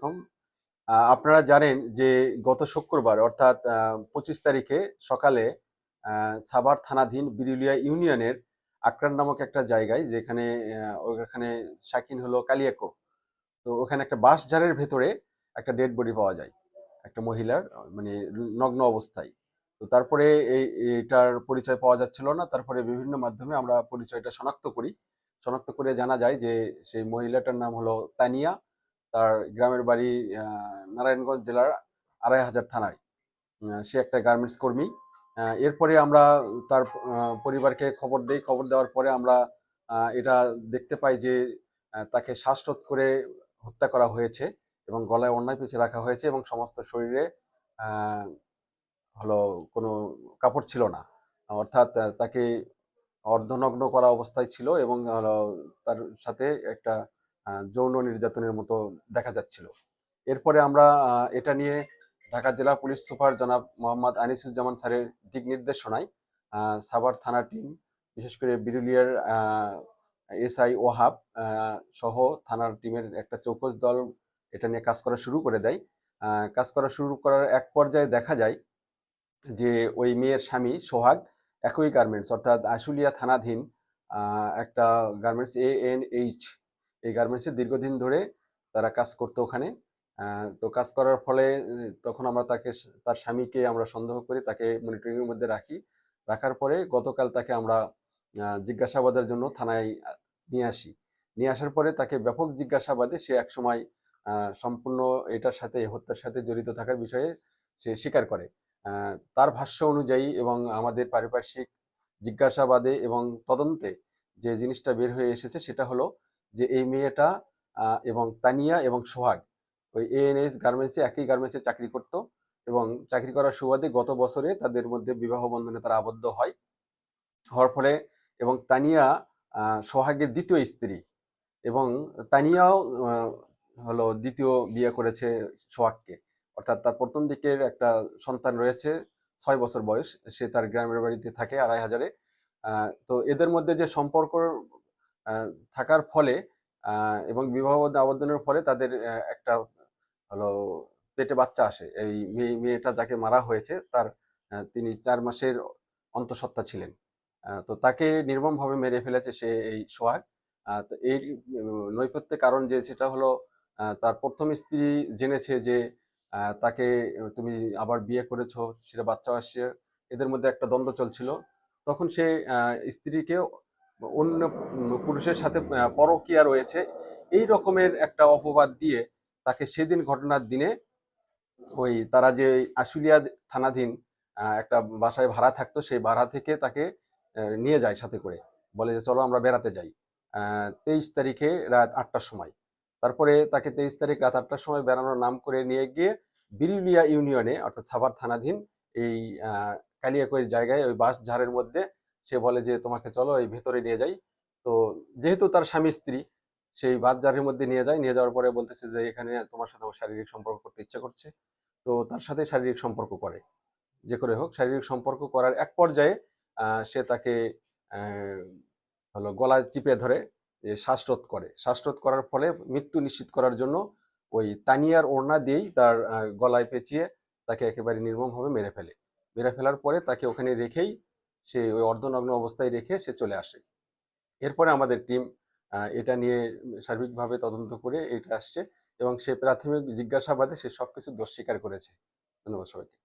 আলাইকুম আপনারা জানেন যে গত শুক্রবার, অর্থাৎ পঁচিশ তারিখে সকালে সাভার থানাধীন বিরুলিয়া ইউনিয়নের আকরান নামক একটা জায়গায়, যেখানে ওখানে শাকিন হলো কালিয়াকো তো ওখানে একটা বাঁশ ঝাড়ের ভেতরে একটা ডেড বডি পাওয়া যায়, একটা মহিলার মানে নগ্ন অবস্থায়। তো তারপরে এই, এটার পরিচয় পাওয়া যাচ্ছিল না, তারপরে বিভিন্ন মাধ্যমে আমরা পরিচয়টা শনাক্ত করি। শনাক্ত করে জানা যায় যে সেই মহিলাটার নাম হলো তানিয়া তার গ্রামের বাড়ি নারায়ণগঞ্জ জেলার আড়াই হাজার থানায়। সে একটা গার্মেন্টস কর্মী। এরপরে আমরা তার পরিবারকে খবর দেই। খবর দেওয়ার পরে আমরা এটা দেখতে পাই যে তাকে শ্বাসরোধ করে হত্যা করা হয়েছে এবং গলায় অন্যায় পেঁচে রাখা হয়েছে এবং সমস্ত শরীরে হলো কোনো কাপড় ছিল না। অর্থাৎ তাকে অর্ধনগ্ন করা অবস্থায় ছিল এবং তার সাথে একটা যৌন নির্যাতনের মতো দেখা যাচ্ছিল। এরপরে আমরা এটা নিয়ে ঢাকা জেলা পুলিশ সুপার জনাব মোহাম্মদ আনিসুজ্জামান স্যারের দিক নির্দেশনায় সাভার থানা টিম, বিশেষ করে বিরুলিয়ার এসআই ওহাব সহ থানার টিমের একটা চৌকস দল এটা নিয়ে কাজ করা শুরু করে দেয়। কাজ করা শুরু করার এক পর্যায়ে দেখা যায় যে ওই মেয়ের স্বামী সোহাগ একই গার্মেন্টস অর্থাৎ আশুলিয়া থানাধীন একটা গার্মেন্টস এ এন এইচ এই গার্মেন্টসে দীর্ঘদিন ধরে তারা কাজ করতো ওখানে। তো কাজ করার ফলে তখন আমরা তাকে তার স্বামীকে আমরা সন্দেহ করি, তাকে মনিটরিংয়ের মধ্যে রাখি। রাখার পরে গতকাল তাকে আমরা জিজ্ঞাসাবাদের জন্য থানায় নিয়ে আসি। নিয়ে আসার পরে তাকে ব্যাপক জিজ্ঞাসাবাদে সে একসময় সম্পূর্ণ এটার সাথে, হত্যার সাথে জড়িত থাকার বিষয়ে সে স্বীকার করে। তার ভাষ্য অনুযায়ী এবং আমাদের পারিপার্শ্বিক জিজ্ঞাসাবাদে এবং তদন্তে যে জিনিসটা বের হয়ে এসেছে সেটা হলো যে এই মেয়েটা এবং তানিয়া এবং সোহাগ, ওই এএনএস গার্মেন্টসে একই গার্মেন্টসে চাকরি করত এবং চাকরি করার সুবাদে গত বছরে তাদের মধ্যে বিবাহ বন্ধনে তারা আবদ্ধ হয়। হওয়ার ফলে এবং তানিয়া সোহাগের দ্বিতীয় স্ত্রী এবং তানিয়াও হলো দ্বিতীয় বিয়ে করেছে সোহাগকে। অর্থাৎ তার প্রথম দিকের একটা সন্তান রয়েছে, ছয় বছর বয়স, সে তার গ্রামের বাড়িতে থাকে আড়াই হাজারে। তো এদের মধ্যে যে সম্পর্ক থাকার ফলে এবং বিবাহ আবদ্ধনের ফলে তাদের একটা হলো পেটে বাচ্চা আসে। এই মেয়ে, মেয়েটা যাকে মারা হয়েছে, তার তিনি চার মাসের অন্তঃসত্ত্বা ছিলেন। তো তাকে নির্মমভাবে মেরে ফেলেছে সে এই সোহাগ। তো এই নৈপথ্যে কারণ যে, সেটা হলো তার প্রথম স্ত্রী জেনেছে যে তাকে তুমি আবার বিয়ে করেছ, সেটা বাচ্চা আসছে, এদের মধ্যে একটা দ্বন্দ্ব চলছিল। তখন সে স্ত্রীকে অন্য পুরুষের সাথে পরকীয়া রয়েছে, এই রকমের একটা অপবাদ দিয়ে তাকে সেদিন ঘটনার দিনে ওই তারা যে আশুলিয়া থানাধীন একটা বাসায় ভাড়া থাকতো, সেই ভাড়া থেকে তাকে নিয়ে যায় সাথে করে। বলে যে, চলো আমরা বেড়াতে যাই। তেইশ তারিখে রাত আটটার সময়। তারপরে তাকে তেইশ তারিখ রাত আটটার সময় বেড়ানোর নাম করে নিয়ে গিয়ে বিরুলিয়া ইউনিয়নে, অর্থাৎ সাভার থানাধীন, এই কালিয়াকৈর জায়গায় ওই বাস ঝাড়ের মধ্যে সে বলে যে, তোমাকে চলো এই ভেতরে নিয়ে যাই। তো যেহেতু তার স্বামী স্ত্রী, সেই ঝাড়ের মধ্যে নিয়ে যায়। নিয়ে যাওয়ার পরে বলতেছে যে, এখানে তোমার সাথে আমার শারীরিক সম্পর্ক করতে ইচ্ছা করছে। তো তার সাথে শারীরিক সম্পর্ক করে। যে করে হোক, শারীরিক সম্পর্ক করার এক পর্যায়ে সে তাকে হলো গলায় চিপে ধরে শ্বাসরোধ করে। শ্বাসরোধ করার ফলে মৃত্যু নিশ্চিত করার জন্য ওই তানিয়ার ওড়না দিয়েই তার গলায় পেঁচিয়ে তাকে একেবারে নির্মমভাবে মেরে ফেলে। মেরে ফেলার পরে তাকে ওখানে রেখেই সে ওই অর্ধনগ্ন অবস্থায় রেখে সে চলে আসে। এরপরে আমাদের টিম এটা নিয়ে সার্বিকভাবে তদন্ত করে এটা আসছে এবং সে প্রাথমিক জিজ্ঞাসাবাদে সে সবকিছু দোষ স্বীকার করেছে। ধন্যবাদ সবাইকে।